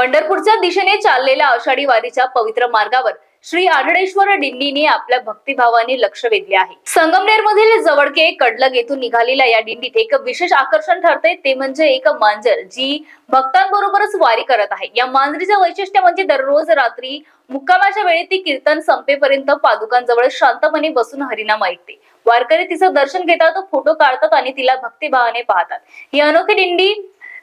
पंढरपूरच्या दिशेने चाललेल्या आषाढी वारीच्या पवित्र मार्गावर श्री आढळेश्वर दिंडीने आपल्या भक्तिभावाने लक्ष वेधले आहे. संगमनेर मधील जवळके कडलग येथून निघालेल्या या दिंडीत एक विशेष आकर्षण ठरते ते म्हणजे एक मांजर जी भक्तांबरोबरच वारी करत आहे. या मांजरीचे वैशिष्ट्य म्हणजे दररोज रात्री मुक्कामाच्या वेळी ती कीर्तन संपेपर्यंत पादुकांजवळ शांतपणे बसून हरिनाम ऐकते. वारकरी तिचं दर्शन घेतात फोटो काढतात आणि तिला भक्तिभावाने पाहतात. ही अनोखी दिंडी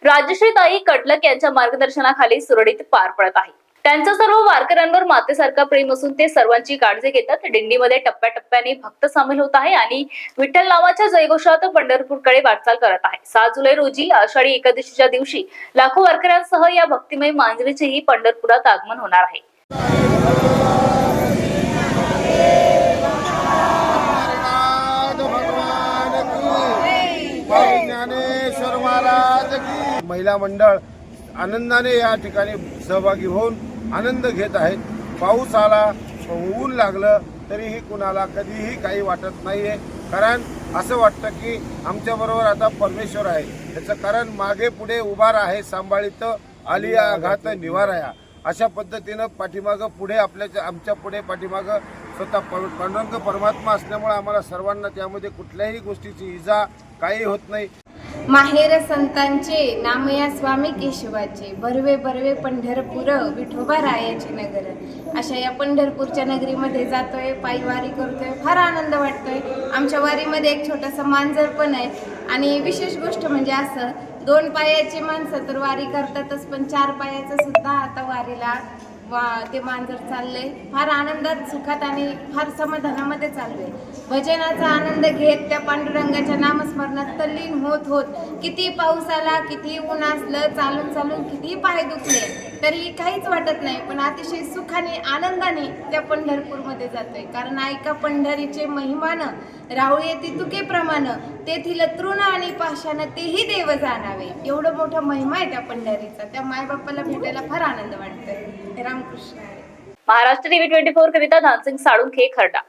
राजश्रीताई कडलक यांच्या मार्गदर्शनाखाली सुरळीत पार पडत आहे. त्यांचं सर्व वारकऱ्यांवर मातेसारखा प्रेम असून ते सर्वांची काळजी घेतात. दिंडीमध्ये टप्प्याटप्प्याने भक्त सामील होत आहे आणि विठ्ठल नावाच्या जयघोषात पंढरपूरकडे वाटचाल करत आहे. सात जुलै रोजी आषाढी एकादशीच्या दिवशी लाखो वारकऱ्यांसह या भक्तिमय मांजरीचेही पंढरपुरात आगमन होणार आहे. महिला मंडळ आनंदाने या ठिकाणी सहभागी होऊन आनंद घेत आहेत. पाऊस आला ऊन लागलं तरीही कुणाला कधीही काही वाटत नाहीये. कारण असं वाटतं की आमच्या बरोबर आता परमेश्वर आहे. त्याचं कारण मागे पुढे उभार आहे सांभाळित आलिया घात निवाराया अशा पद्धतीनं पाठीमागं पुढे आपल्या आमच्या पुढे मागं स्वतः पांडुरंग परमात्मा असल्यामुळे आम्हाला सर्वांना त्यामध्ये कुठल्याही गोष्टीची इजा काही होत नाही. माहेर संतांचे नामया स्वामी केशवाचे भरवे बरवे पंढरपूर विठोबा रायाचे नगर. अशा या पंढरपूरच्या नगरीमध्ये जातोय पायी वारी करतोय फार आनंद वाटतोय. आमच्या वारीमध्ये एक छोटासा मांजर पण आहे. आणि विशेष गोष्ट म्हणजे असं दोन पायाची माणसं तर वारी करतातच पण चार पायाचं सुद्धा आता वारीला वा ते मांजर चाललंय. फार आनंदात सुखात आणि फार समाधानामध्ये चाललंय. भजनाचा आनंद घेत त्या पांडुरंगाच्या नामस्मरणात तल्लीन होत होत किती पाऊस आला किती ऊन असलं चालून चालून किती पाय दुखले. तरी काहीच वाटत नाही पण अतिशय सुखाने आनंदाने त्या पंढरपूरमध्ये जातोय. कारण ऐका पंढरीचे महिमान राहुळ येते तुके प्रमाण तेथील तृण आणि पाशानं तेही देव जाणावे. एवढं मोठा महिमा आहे त्या पंढरीचा. त्या मायबापाला भेटायला फार आनंद वाटतोय. Ramkrishna Maharashtra TV twenty four करिता धानसिंग साळुंखे खरडा.